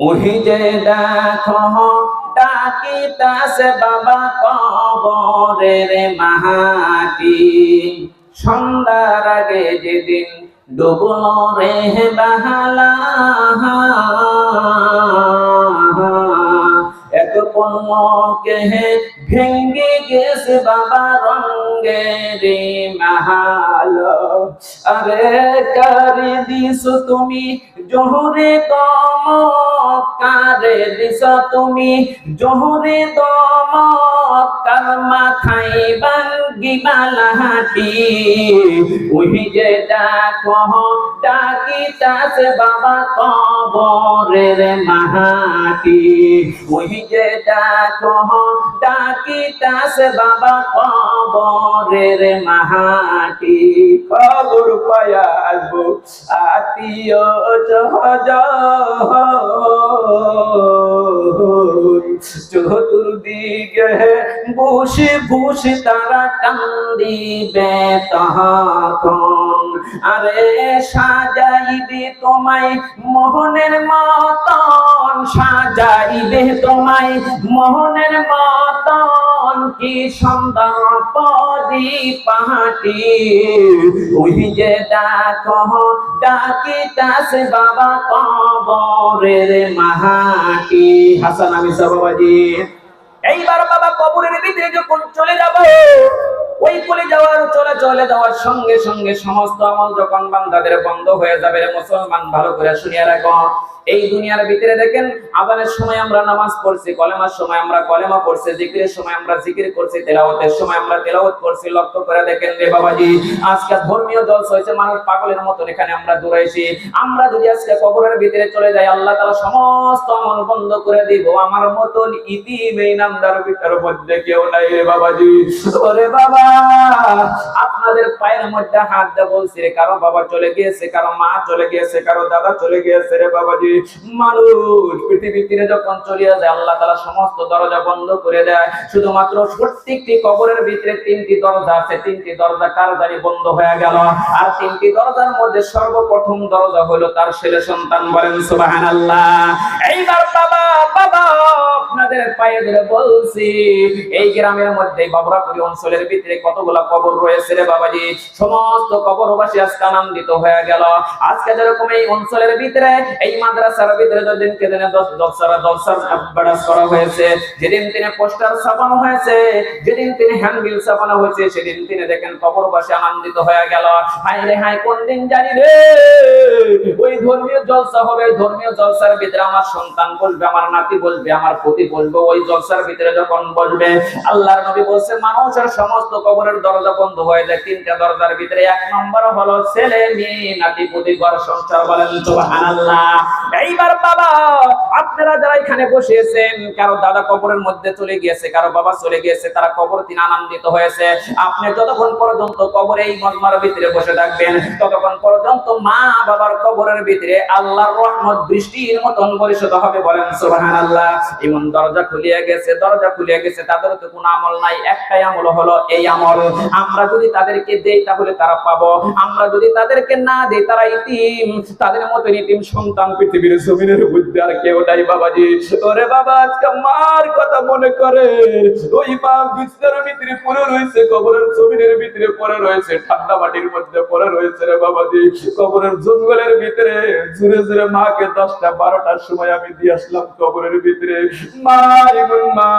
ওহি যে দেখো ডাকিতাছে বাবা কবরের মাহাটি। সন্ধ্যার আগে যেদিন ডুবল রে বাহালা। এক পণ্যকে ভেঙ্গে গেছে বাবা রঙ্গে রে মাহাল। আরে কারে দিস তুমি জোহরে দম কারে দিছ তুমি। জোহরে দম কার মাথায় বাঙ্গি মালাহাটি। ওই যে ডাক ডাকি তাস বাবা কবরের মাহাটি। ওই যে দেখো ডাকিতাস বাবা কবরের মাহাটি। খবর পায়া আসব আত্মীয় সহজ। চতুর্দিকে বসে বসে তারা কান্দিবে তাহাতন আরে সাজাইবে তোমায় মোহনের মতন, সাজাইবে তোমায় মোহনের মতন। কি সন্ধ্যা পদি পাহাটি ওই যে ডাকো, ডাকিতাছে বাবা কবরের মাহাটি। হাসান আমি বাবাজি, এইবার বাবা কবরের ভিতরে যখন চলে যাব ওই চলে যাওয়ার চলে চলে যাওয়ার সঙ্গে সঙ্গে সমস্ত আমল যখন বান্দাদের বন্ধ হয়ে যাবে মুসলমান, ভালো করে শুনিয়ে রাখো। এই দুনিয়ার ভিতরে দেখেন আবারের সময় আমরা নামাজ পড়ছি, কলেমার সময় আমরা কলেমা পড়ছি, জিকিরের সময় আমরা জিকির করছি, তেলাওয়াতের সময় আমরা তেলাওয়াত করছি। লক্ষ্য করে দেখেন রে বাবাজি, আজকে ধর্মীয় জলসা হয়েছে মানুষ পাগলের মতন এখানে আমরা দৌড়াইছি আমরা যদি আজকে কবরের ভিতরে চলে যাই, আল্লাহ তাআলা সমস্ত আমল বন্ধ করে দিব। আমার মতন ইতিম এই নামদার ভিতর মধ্যে কেউ নাই রে বাবাজি। ওরে বাবা আপনাদের পায়ের মধ্যে হাত দিয়ে বলছি কারও বাবা চলে গিয়েছে, কারও মা চলে গিয়েছে, কারও দাদা চলে গিয়েছে রে বাবাজি। মানুষ পৃথিবীতে যখন চলিয়া যায়, আল্লাহ তালা সমস্ত দরজা বন্ধ করে দেয়। শুধুমাত্র প্রত্যেকটি কবরের ভিতরে তিনটি দরজা আছে। তিনটি দরজা কার জানি বন্ধ হয়ে গেল। আর তিনটি দরজার মধ্যে সর্বপ্রথম দরজা হলো তার ছেলে সন্তান বলেন, সুবহানাল্লাহ। এইবার বাবা বাবা, আপনাদের পায়ে ধরে বলছি, এই গ্রামের মধ্যে বাবরাপুরি অঞ্চলের ভিতরে কতগুলা কবর রয়েছে রে বাবাজি? সমস্ত কবরবাসী আজকে আনন্দিত হয়ে গেল। আজকে যেরকম এই অঞ্চলের ভিতরে, এই মাদ্রাসার ভিতরে যেদিনকে দিনে দশ দশরা দশার অ্যাডভার্টাইজ করা হয়েছে, যেদিন তিনি পোস্টার ছাপানো হয়েছে, যেদিন তিনি হ্যান্ডবিল ছাপানো হয়েছে, সেদিন তিনি দেখেন কবরবাসী আনন্দিত হয়ে গেল। হাই রে হাই কোন দিন জানি রে? ওই ধর্মীয় জলসা হবে ধর্মীয় জলসার ভিতরে আমার সন্তান বলবে, আমার নাতি বলবে, আমার পতি বলবে, ওই জলসার ভিতরে যখন বলবে, আল্লাহর নবী বলছে, মানুষের সমস্ত কবরের দরজা বন্ধ হয়ে যায়, তিনটা দরজার ভিতরে এক নম্বর হলো ছেলে মেয়ে নাতি পতি ঘর সংসার বলেন, সুবহানাল্লাহ। এইবার বাবা, আপনারা যারা এখানে বসেছেন, কারও দাদা কবরের মধ্যে চলে গিয়েছে, কারও বাবা চলে গিয়েছে, তারা কবর দিন আনন্দিত হয়েছে। আপনি যতক্ষণ পর্যন্ত কবরে এই মজমার ভিতরে বসে থাকবেন, ততক্ষণ পর্যন্ত মা বাবার কবরের ভিতরে আল্লাহর রহমত বৃষ্টির মতন পরিশোধ হবে বলেন, সুবহানাল্লাহ। এমন দরজা খুলিয়ে গেছে, দরজা খুলিয়ে গেছে, তাদের তো কোনো আমল নাই, একটাই আমল হলো এই আমল। আমরা যদি তাদেরকে দেই তাহলে তারা পাবো। আমরা যদি তাদেরকে না দেই, তারা ইতিম। তাদের মতো ইতিম সন্তান পৃথিবীর জমিনের মধ্যে আর কেউ নাই বাবাজি। ওরে বাবা, আজকে মার কথা মনে করে। ওই মা বিছানার ভিতরে পড়ে রয়েছে, কবরের জমিনের ভিতরে পড়ে রয়েছে, ঠান্ডা মাটির মধ্যে পড়ে রয়েছে রে বাবাজি। কবরের জঙ্গলের ভিতরে জুড়ে জুড়ে মাকে দশটা, বারোটার সময় আমি দিয়ে আসলাম কবরের ভিতরে। মা এমন মা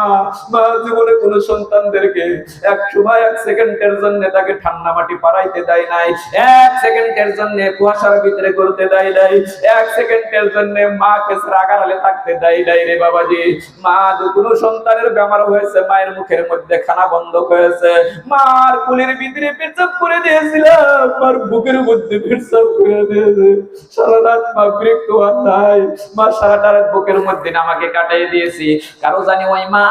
মা জীবনে কোন সন্তানদেরকে এক সময় এক সেকেন্ডের জন্য তাকে ঠান্ডা মাটি পাড়াইতে দেয় নাই, এক সেকেন্ডের জন্য কুয়াশার ভিতরে করতে দেয় নাই, এক সেকেন্ডের জন্য থাকতে দেয় নাই রে বাবাজি। মা সন্তানের হয়েছে, মায়ের মুখের মধ্যে খানা বন্ধ হয়েছে মার কুলের ভিতরে পেচাপ করে দিয়েছিলাম মার বুকের মধ্যে পেচাপ করে দিয়েছে। সারা রাত মা বিরক্ত নাই। মা সারাটা রাত বুকের মধ্যে আমাকে কাটাই দিয়েছি। কারও জানি ওই মা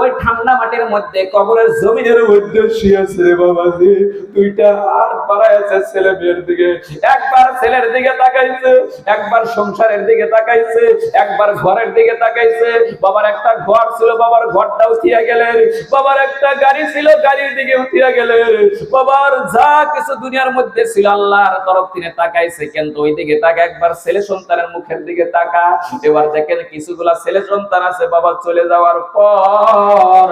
ওই ঠান্ডা মাটির মধ্যে কবরের জমিনের মধ্যে বাবার একটা ঘর ছিল, বাবার ঘরটা উঠিয়া বাবার একটা গাড়ি ছিল, গাড়ির দিকে উঠিয়া বাবার যা কিছু দুনিয়ার মধ্যে ছিল আল্লাহর তরফ থেকে তাকাইছে, কিন্তু ওই দিকে তাকা, একবার ছেলে সন্তানের মুখের দিকে তাকা। এবার দেখেন কিছুগুলা ছেলে সন্তান আছে, বাবা চলে যাওয়ার পর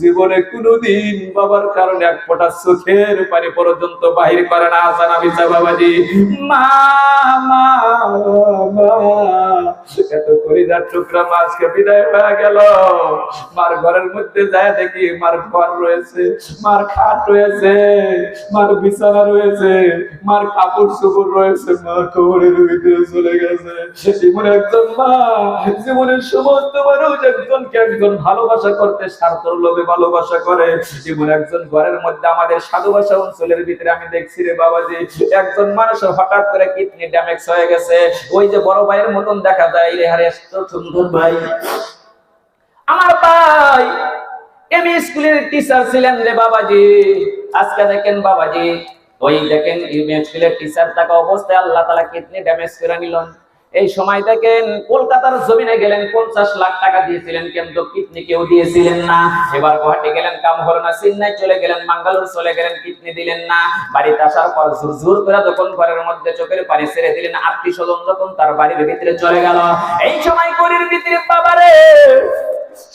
জীবনে কোনোদিন বাবার কারণে এক ফোঁটা চোখের পানি পর্যন্ত বাহির করে না আসান আমি বাবাজি মা মা এত কলিজার টুকরা মাছকে বিদায় হয়ে গেল। মার ঘরের মধ্যে যায় দেখি মার ঘর রয়েছে, মার খাট রয়েছে, মার বিছানা রয়েছে, মার কাপড় চোপড় রয়েছে, মা কবরের ভিতরে চলে গেছে। জীবনে একজন মা, জীবনের সমস্ত মানুষ একজনকে একজন ভালোবাসা করতে, স্বার্থর লোভে ভালোবাসা করে। জীবনে একজন ঘরের মধ্যে আমাদের সাধুবাসা অঞ্চলের ভিতরে আমি দেখছি রে বাবাজি, একজন মানুষ হঠাৎ করে কিডনি ড্যামেজ হয়ে গেছে। ওই যে বড় ভাইয়ের মতন দেখা যায় রে হারে সুন্দর ভাই। আমার ভাই এমই স্কুলের টিচার ছিলেন রে বাবাজি। আজকে দেখেন বাবাজি, ওই দেখেন এমই স্কুলের টিচার থাকা অবস্থায় আল্লাহ তালা কিডনি ড্যামেজ করে নিলেন। এই সময় দেখেন কলকাতার জমিনে গেলেন, পঞ্চাশ লাখ টাকা দিয়েছিলেন কিন্তু কিডনি কেউ দিয়েছিলেন না। এবার গুয়াহাটি গেলেন কাম হলো না চেন্নাই চলে গেলেন, মাঙ্গালোর চলে গেলেন, কিডনি দিলেন না। বাড়িতে আসার পর ঝুরঝুর করে যখন ঘরের মধ্যে চোখের পানি ছেড়ে দিলেন, আত্মীয় স্বজন যখন তার বাড়ির ভিতরে চলে গেল। এই সময় করির ভিতরে বাবারে!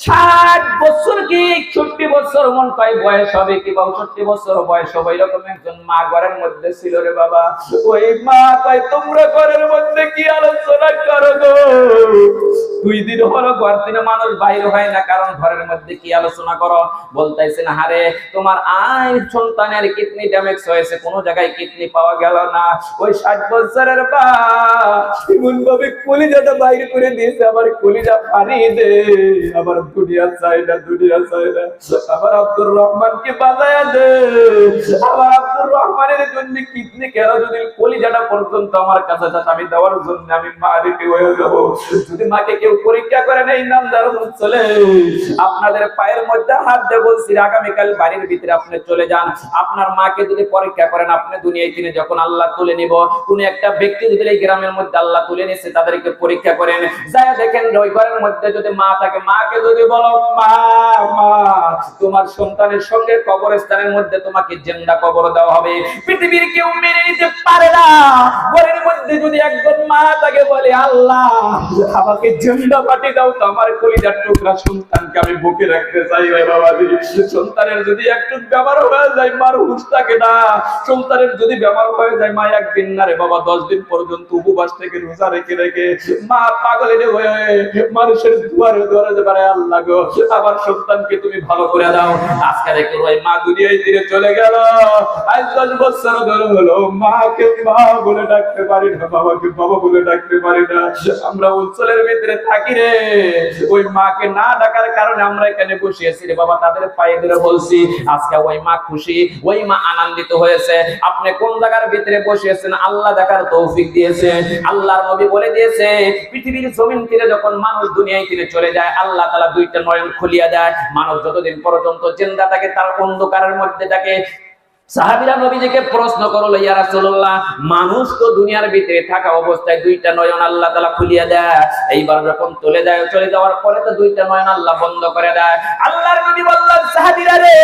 ষাট বছর কি একষট্টি বছর মন পাই বয়স হবে কি বাষট্টি বছর বয়স হবে, এরকম একজন মা ঘরের মধ্যে ছিল রে বাবা। ওই মা কয়, তোমরা ঘরের মধ্যে কি আলোচনা করো গো? দুই দিন হলো ঘর থেকে মানুষ বাইরে হয় না, কারণ ঘরের মধ্যে কি আলোচনা করো? বলতেছেন হারে তোমার আয় সন্তানের কিডনি ড্যামেজ হয়েছে, কোন জায়গায় কিডনি পাওয়া গেল না। ওই ষাট বছরের বা এমন ভাবে কলিজাটা বাইরে করে দিয়েছে আবার কলিজা পানি দে আবার দুনিয়া চাই না, দুনিয়া চাই না। আবার আব্দুর রহমানকে বাজায়া দে। আবার আব্দুর রহমানের জন্য কিডনি কেন যদি কলিজাটা পর্যন্ত আমার কাছে আমি দেওয়ার জন্য আমি মা রেডি হয়ে যাব। যদি মাকে কেউ পরীক্ষা করে নেই নামদার চলে। আপনাদের পায়ের মধ্যে হাত দিয়ে বলছি, আগামীকাল বাড়ির ভিতরে আপনি চলে যান। আপনার মাকে যদি পরীক্ষা করেন, আপনি দুনিয়ায় তিনি যখন আল্লাহ তুলে নিব, কোন একটা ব্যক্তি যদি এই গ্রামের মধ্যে আল্লাহ তুলে নিচ্ছে তাদেরকে পরীক্ষা করেন। যায় দেখেন, ওই ঘরের মধ্যে যদি মা থাকে, মাকে যদি বলো তোমার সন্তানের সঙ্গে কবরস্থানের মধ্যে তোমাকে জেন্দা কবর দেওয়া হবে। পৃথিবীর কেউ মেনে নিতে পারে না। ঘরের মধ্যে যদি একজন মা তাকে বলে, আল্লাহ, আমাকে জেন্দা পাঠিয়ে দাও তো, আমার কলিজার টুকরা সন্তানকে আমি বুকে রাখতে চাই রে বাবা সন্তানের যদি একটু ব্যবহার হয়ে যায়, মার হুশ থাকে না। সন্তানের যদি ব্যবহার হয়ে যায়, মা একদিন না রে বাবা, দশ দিন পর্যন্ত উপবাস থেকে রোজা রেখে রেখে, মা পাগলের হয়ে মানুষের দুয়ারে দুয়ারে যে পারে আল্লাহ গো, আমার সন্তানকে তুমি ভালো করে দাও। আজকে দেখো ওই মা দুনিয়ায় তীরে চলে গেল। আজ বছর ধরে হলো, মাকে মা বলে ডাকতে পারি না, বাবাকে বাবা বলে ডাকতে পারি না। আমরা অঞ্চলের ভিতরে থাকি রে। ওই মাকে না ডাকার কারণে আমরা এখানে বসে আছি রে। বাবা, তাদের পায়ে ধরে বলছি, আজকে ওই মা খুশি, ওই মা আনন্দিত হয়েছে। আপনি কোন জায়গার ভিতরে বসে আছেন? আল্লাহ দেখার তৌফিক দিয়েছে আল্লাহর নবী বলে দিয়েছে, পৃথিবীর জমিন তীরে যখন মানুষ দুনিয়ায় তীরে চলে যায়, আল্লাহ তালা দুইটা নয়ন খুলিয়া দেয়। মানব যতদিন পর্যন্ত জিন্দা থাকে তার অন্ধকারের মধ্যে থাকে। সাহাবিরা নবীজিকে প্রশ্ন করল, ইয়া রাসূলুল্লাহ, মানুষ তো দুনিয়ার ভিতরে থাকা অবস্থায় দুইটা নয়ন আল্লাহ তাআলা খুলিয়ে দেয়। এইবার যখন চলে যায়, চলে যাওয়ার পরে তো দুইটা নয়ন আল্লাহ বন্ধ করে দেয়। আল্লাহর নবী বললেন রে,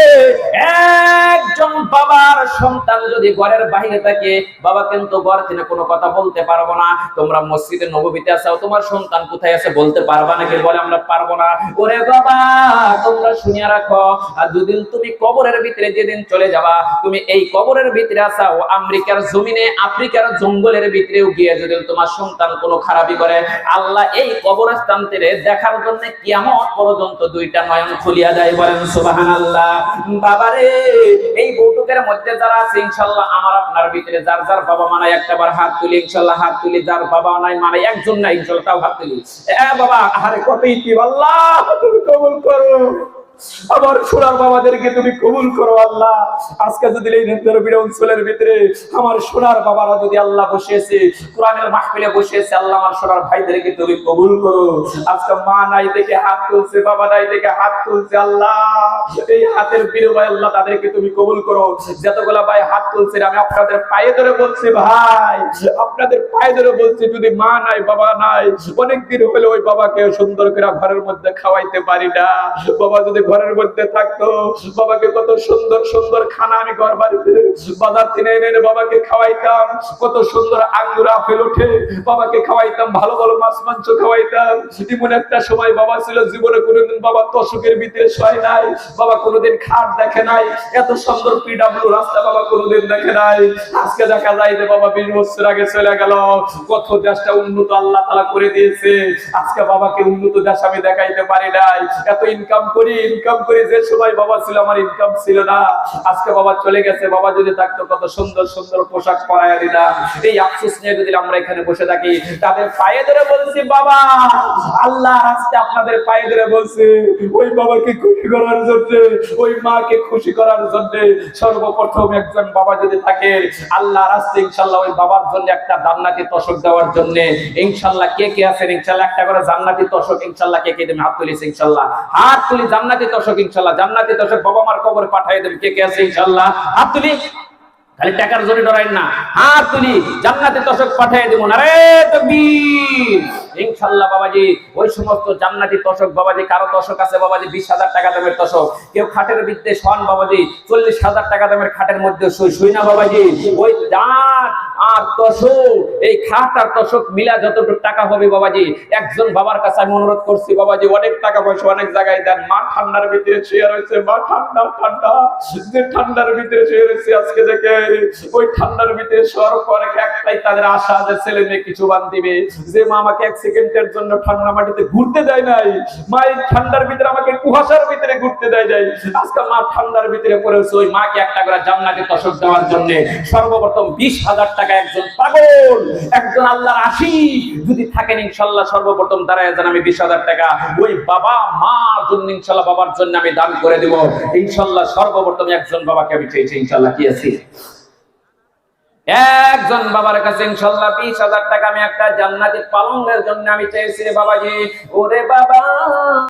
একজন বাবার সন্তান যদি ঘরের বাইরে থাকে, বাবা কিন্তু ঘর থেকে কোনো কথা বলতে পারব না। তোমরা মসজিদে নববীতে আসাও তোমার সন্তান কোথায় আছে বলতে পারবা নাকি বলে আমরা পারব না। ওরে বাবা, তোমরা শুনিয়া রাখো, আর যদি তুমি কবরের ভিতরে যেদিন চলে যাবা, তুমি এই কবরের ভিতরে আসাও আমেরিকার জমিনে, আফ্রিকার জঙ্গলের ভিতরেও গিয়ে যদি তোমার সন্তান কোনো খারাপি করে, আল্লাহ এই কবরস্থান থেকে দেখার জন্য কিয়ামত পর্যন্ত দুইটা নয়ন খুলিয়া যায় বলেন, সুবহানাল্লাহ। বাবারে, এই বৈঠকের মধ্যে যারা আছে, ইনশাআল্লাহ আমার আপনার ভিতরে যার যার বাবা মানায় একটাবার হাত তুলি, ইনশাআল্লাহ হাত তুলি, যার বাবা নাই মানে একজন নাই, ইনশাআল্লাহ তাও হাত তুলি। এ বাবা আরে কত ইতি আল্লাহ তুমি কবুল করো। আমার সোনার বাবাদেরকে তুমি কবুল করো, আল্লাহ। আজকে যদি এই নেত্রবীর অঞ্চলের ভিতরে আমার সোনার বাবারা যদি আল্লাহ বসিয়েছে, কোরআনের মাহফিলে বসিয়েছে, আল্লাহ আমার সোনার ভাইদেরকে তুমি কবুল করো। আজকে মা নাই দেখে হাত তুলছে, বাবা নাই দেখে হাত তুলছে, আল্লাহ। এই হাতের বিনিময়ে আল্লাহ তাদেরকে তুমি কবুল করো। যতগুলা ভাই হাত তুলছে, আমি আপনাদের পায়ে ধরে বলছি, ভাই। আপনাদের পায়ে ধরে বলছি, যদি মা নাই, বাবা নাই অনেক দিন হলে ওই বাবাকে সুন্দর করে ঘরের মধ্যে খাওয়াইতে পারি না। বাবা যদি ঘরের মধ্যে থাকতো। বাবাকে কত সুন্দর সুন্দর খানা আমি ঘর বাড়িতে, বাজার থেকে এনে এনে বাবাকে খাওয়াইতাম। কত সুন্দর আঙ্গুর, আপেল ওঠে বাবাকে খাওয়াইতাম, ভালো ভালো মাছ, মাংস খাওয়াইতাম। এমন একটা সময় বাবা ছিল, জীবনে কোনোদিন বাবা তশকের ভিতরে শয় নাই। বাবা কোনোদিন খাট দেখে নাই। এত সুন্দর পিডাব্লিউ রাস্তা বাবা কোনোদিন দেখে নাই। আজকে দেখা যায় যে বাবা বিশ বছর আগে চলে গেল। কত দেশটা উন্নত আল্লাহ তালা করে দিয়েছে। আজকে বাবাকে উন্নত দেশ আমি দেখাইতে পারি নাই। এত ইনকাম করি ইনকাম করি, যে সময় বাবা ছিল আমার ইনকাম ছিল না, আজকে বাবা চলে গেছে, বাবা যদি থাকতো কত সুন্দর সুন্দর পোশাক পরাইয়া দিলাম এই আফসোস নিয়ে যদি আমরা এখানে বসে থাকি, তাদের পায়ে ধরে বলছি, বাবা আল্লাহ আজকে আপনাদের পায়ে ধরে বলছি, ওই বাবাকে খুশি করার জন্য, ওই মাকে খুশি করার জন্য সর্বপ্রথম একজন বাবা যদি থাকে আল্লাহ রাস্তে ইনশাল্লাহ ওই বাবার জন্য একটা জান্নাতি তশক দেওয়ার জন্য, ইনশাল্লাহ কে কে আছেন? ইনশাল্লাহ একটা করে জান্নাতি তশক ইনশাল্লাহ কে কে হাত তুলিস ইনশাল্লাহ। হাত তুলি জান্নাতি তশক ইনশাল্লাহ জান্নাতি তশক বাবা মার কবরে পাঠিয়ে দেবেন কে কে আছে ইনশাল্লাহ হাত তুলি। খালি টাকার জন্য ডরাইন না। হাত তুলি। জান্নাতে তশক পাঠিয়ে দেবো না রে তকবীর। ইনশাল্লাহ বাবাজি, ওই সমস্ত জান্নাতি তশক বাবাজি, কারও তশক আছে বাবাজি, বিশ হাজার টাকা দামের তশক কেউ খাটের বিদ্যে শোন বাবাজি, চল্লিশ হাজার টাকা দামের খাটের মধ্যে শুই শুই না বাবাজি। ওই দাঁত আর তশক এই খাট আর মিলা যতটুকু টাকা হবে বাবাজি, একজন বাবার কাছে আমি অনুরোধ করছি বাবাজি, অনেক টাকা পয়সা অনেক জায়গায় দেন। মা ঠান্ডার ভিতরে শুয়ে রয়েছে, মা ঠান্ডা ঠান্ডা। যে ঠান্ডার ভিতরে শুয়ে রয়েছে আজকে ওই ঠান্ডার ভিতরে একটাই তাদের আশা যে ছেলে মেয়ে কিছু বান দিবে। যে মা আমাকে এক সেকেন্ডের জন্য ঠান্ডা মাটিতে ঘুরতে দেয় নাই। মা এই ঠান্ডার ভিতরে আমাকে কুয়াশার ভিতরে ঘুরতে দেয় আজকে মা ঠান্ডার ভিতরে পড়েছে ওই মাকে একটা করে জান্নাতে তশক দেওয়ার জন্য সর্বপ্রথম বিশ হাজার টাকা একজন পাগল, একজন আল্লাহর আশি যদি থাকেন, ইনশাল্লাহ সর্বপ্রথম দাঁড়ায় যান আমি বিশ হাজার টাকা। ওই বাবা, মার জন্য ইনশাল্লাহ বাবার জন্য আমি দান করে দেব। ইনশাল্লাহ সর্বপ্রথম একজন বাবাকে আমি চেয়েছি ইনশাল্লাহ কি আছি? একজন বাবার কাছে ইনশাল্লাহ বিশ হাজার টাকা আমি একটা জান্নাতি পালনের জন্য আমি চেয়েছি বাবাজি। ওরে বাবা!